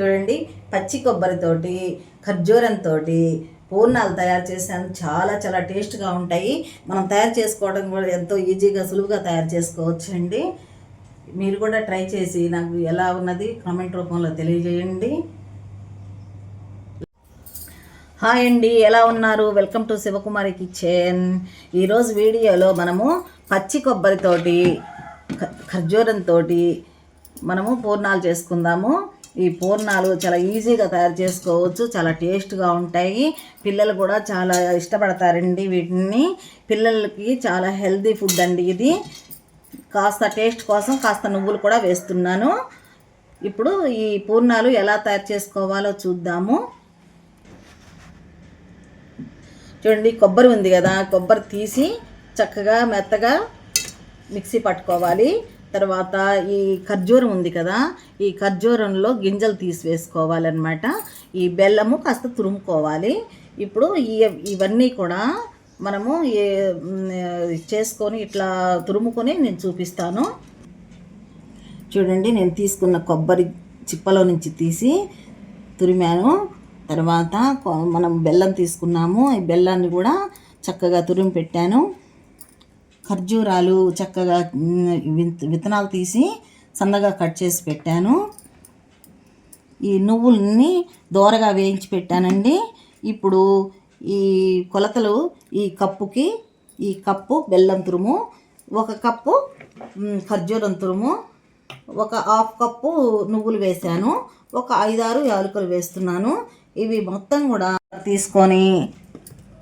చూడండి పచ్చి కొబ్బరితోటి ఖర్జూరంతో పూర్ణాలు తయారు చేసాను చాలా చాలా టేస్ట్గా ఉంటాయి. మనం తయారు చేసుకోవడం కూడా ఎంతో ఈజీగా సులువుగా తయారు చేసుకోవచ్చు అండి మీరు కూడా ట్రై చేసి నాకు ఎలా ఉన్నది కామెంట్ రూపంలో తెలియజేయండి. హాయ్ అండి ఎలా ఉన్నారు? Welcome to Shivakumari kitchen. ఈరోజు వీడియోలో మనము పచ్చి కొబ్బరితోటి ఖర్జూరంతో మనము పూర్ణాలు చేసుకుందాము. ఈ పూర్ణాలు చాలా ఈజీగా తయారు చేసుకోవచ్చు చాలా టేస్ట్గా ఉంటాయి. పిల్లలు కూడా చాలా ఇష్టపడతారండి వీటిని. పిల్లలకి చాలా హెల్దీ ఫుడ్ అండి ఇది. కాస్త టేస్ట్ కోసం కాస్త నువ్వులు కూడా వేస్తున్నాను. ఇప్పుడు ఈ పూర్ణాలు ఎలా తయారు చేసుకోవాలో చూద్దాము. చూడండి కొబ్బరి ఉంది కదా కొబ్బరి తీసి చక్కగా మెత్తగా మిక్సీ పట్టుకోవాలి. తర్వాత ఈ ఖర్జూరం ఉంది కదా ఈ ఖర్జూరంలో గింజలు తీసి వేసుకోవాలన్నమాట ఈ బెల్లము కాస్త తురుముకోవాలి. ఇప్పుడు ఈ ఇవన్నీ కూడా మనము చేసుకొని ఇట్లా తురుముకొని నేను చూపిస్తాను. చూడండి నేను తీసుకున్న కొబ్బరి చిప్పలో నుంచి తీసి తురిమాను. తర్వాత కొ- మనం బెల్లం తీసుకున్నాము. ఈ బెల్లాన్ని కూడా చక్కగా తురిమి పెట్టాను. ఖర్జూరాలు చక్కగా విత్తనాలు తీసి సన్నగా కట్ చేసి పెట్టాను. ఈ నువ్వుల్ని దోరగా వేయించి పెట్టానండి. ఇప్పుడు ఈ కొలతలు ఈ కప్పుకి ఈ కప్పు బెల్లం తురుము ఒక కప్పు ఖర్జూరం తురుము ఒక హాఫ్ కప్పు నువ్వులు వేసాను ఒక ఐదారు యాలకులు వేస్తున్నాను. ఇవి మొత్తం కూడా తీసుకొని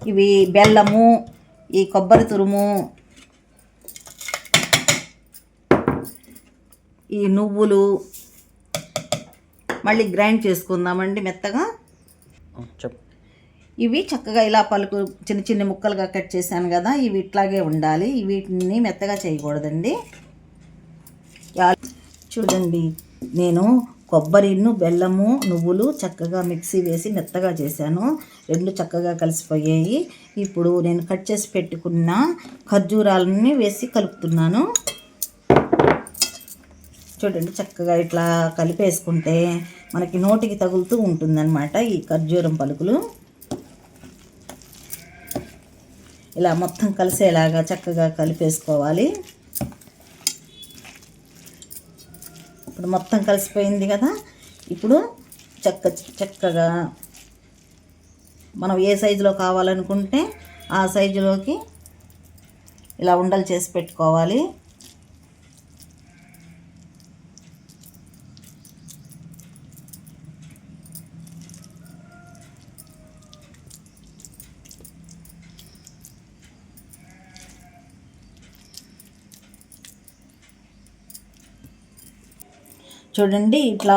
ఇవి బెల్లము ఈ కొబ్బరి తురుము ఈ నువ్వులు మళ్ళీ గ్రైండ్ చేసుకుందామండి మెత్తగా. చెప్పు ఇవి చక్కగా ఇలా పలుకు చిన్న చిన్న ముక్కలుగా కట్ చేశాను కదా ఇవి ఇట్లాగే ఉండాలి. వీటిని మెత్తగా చేయకూడదండి. చూడండి నేను కొబ్బరిను బెల్లము నువ్వులు చక్కగా మిక్సీ వేసి మెత్తగా చేశాను. రెండు చక్కగా కలిసిపోయాయి. ఇప్పుడు నేను కట్ చేసి పెట్టుకున్న ఖర్జూరాలని వేసి కలుపుతున్నాను. చూడండి చక్కగా ఇట్లా కలిపేసుకుంటే మనకి నోటికి తగులుతూ ఉంటుందన్నమాట ఈ ఖర్జూరం పలుకులు. ఇలా మొత్తం కలిసేలాగా చక్కగా కలిపేసుకోవాలి. ఇప్పుడు మొత్తం కలిసిపోయింది కదా? ఇప్పుడు చక్క చక్కగా మనం ఏ సైజులో కావాలనుకుంటే ఆ సైజులోకి ఇలా ఉండలు చేసి పెట్టుకోవాలి. చూడండి ఇట్లా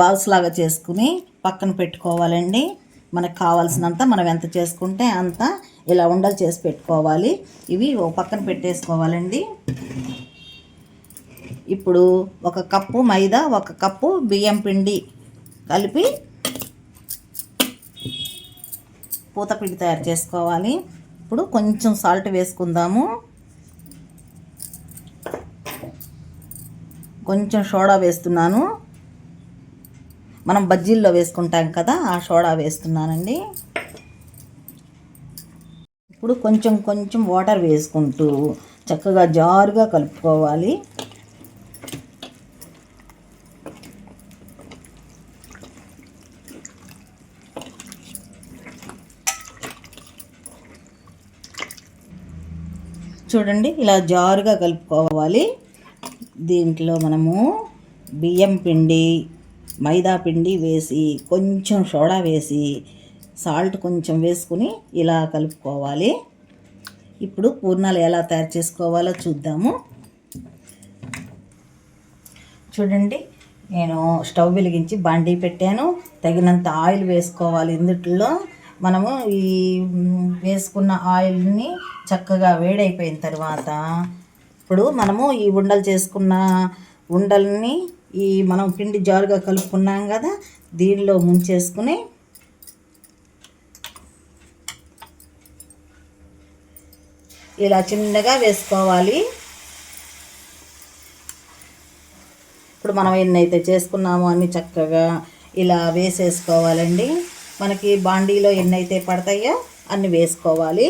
బాల్స్ లాగా చేసుకుని పక్కన పెట్టుకోవాలండి. మనకు కావాల్సినంత మనం ఎంత చేసుకుంటే అంత ఇలా ఉండలు చేసి పెట్టుకోవాలి. ఇవి పక్కన పెట్టేసుకోవాలండి. ఇప్పుడు ఒక కప్పు మైదా ఒక కప్పు బియ్యం పిండి కలిపి పూత పిండి తయారు చేసుకోవాలి. ఇప్పుడు కొంచెం సాల్ట్ వేసుకుందాము. కొంచెం సోడా వేస్తున్నాను. మనం బజ్జీల్లో వేసుకుంటాం కదా ఆ సోడా వేస్తున్నానండి. ఇప్పుడు కొంచెం కొంచెం వాటర్ వేసుకుంటూ చక్కగా జారుగా కలుపుకోవాలి. చూడండి ఇలా జారుగా కలుపుకోవాలి. దీంట్లో మనము బియ్యం పిండి మైదా పిండి వేసి కొంచెం సోడా వేసి సాల్ట్ కొంచెం వేసుకుని ఇలా కలుపుకోవాలి. ఇప్పుడు పూర్ణాలు ఎలా తయారు చేసుకోవాలో చూద్దాము. చూడండి నేను స్టవ్ వెలిగించి బాండీ పెట్టాను. తగినంత ఆయిల్ వేసుకోవాలి ఇందుట్లో మనము ఈ వేసుకున్న ఆయిల్ని చక్కగా వేడైపోయిన తర్వాత ఇప్పుడు మనము ఈ ఉండలు చేసుకున్న ఉండల్ని ఈ మనం పిండి జారుగా కలుపుకున్నాం కదా దీనిలో ముంచేసుకుని ఇలా చిన్నగా వేసుకోవాలి. ఇప్పుడు మనం ఎన్నైతే చేసుకున్నామో అన్ని చక్కగా ఇలా వేసేసుకోవాలండి. మనకి బాండీలో ఎన్ని అయితే పడతాయో అన్ని వేసుకోవాలి.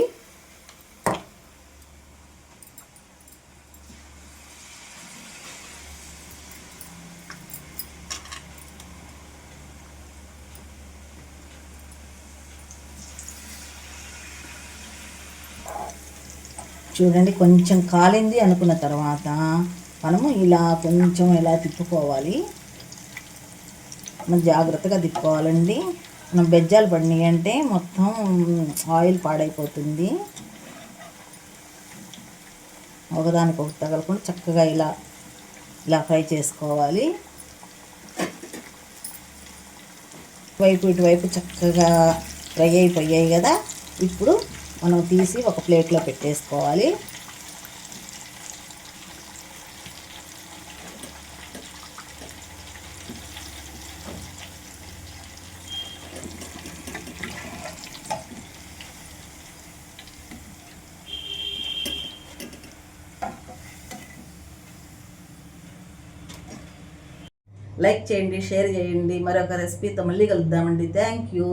చూడండి కొంచెం కాలింది అనుకున్న తర్వాత మనము ఇలా కొంచెం ఇలా తిప్పుకోవాలి. మనం జాగ్రత్తగా తిప్పుకోవాలండి. మనం బెజ్జాలు పడినాయి అంటే మొత్తం ఆయిల్ పాడైపోతుంది. ఒకదానికొకటి తగలకుండా చక్కగా ఇలా ఇలా ఫ్రై చేసుకోవాలి. వైపు ఇటువైపు చక్కగా ఫ్రై అయిపోయాయి కదా. ఇప్పుడు మనం తీసి ఒక ప్లేట్లో పెట్టేసుకోవాలి. లైక్ చేయండి షేర్ చేయండి. మరొక రెసిపీతో మళ్ళీ కలుద్దామండి. Thank you.